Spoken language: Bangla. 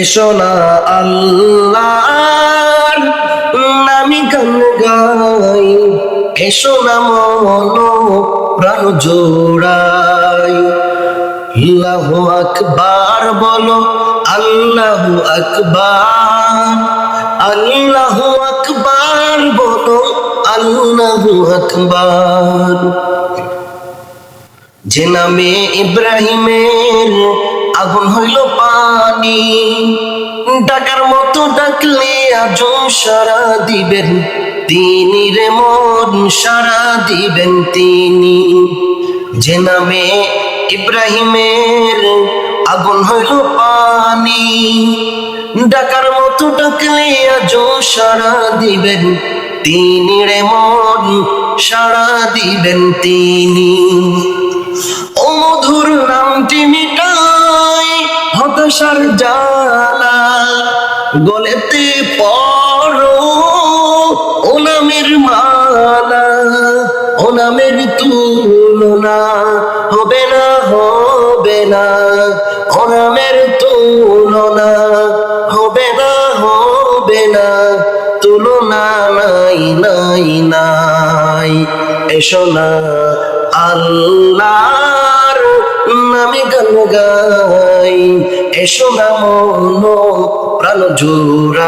এসো না আল্লাহর নামি গান গাই। এসো না মন প্রাণ জোড়াই। আল্লাহু আকবার বলো, আল্লাহু আকবার। আল্লাহু আকবার বলো, আল্লাহু আকবার। যে নামে ইব্রাহিমের আগুন হইল পানি ডাকার মতো ডাকলে আজও সারা দিবেন। তিনি রে মন সারা দিবেন তিনি। যে নামে ইব্রাহিমের আগুন হইল পানি। ডাকার মতো ডাকলে আজও সারা দিবেন। তিনি রে মন সারা দিবেন তিনি। হতাশার জ্বালা গলেতে পড়ো, ও নামের মালা, ও নামের তুলনা, হবে না হবে না, ও নামের তুলনা, হবে না হবে না, তুলনা নাই নাই নাই, এসো না, আল্লাহর নামে গান গাই এসো না মন প্রাণ জোড়া।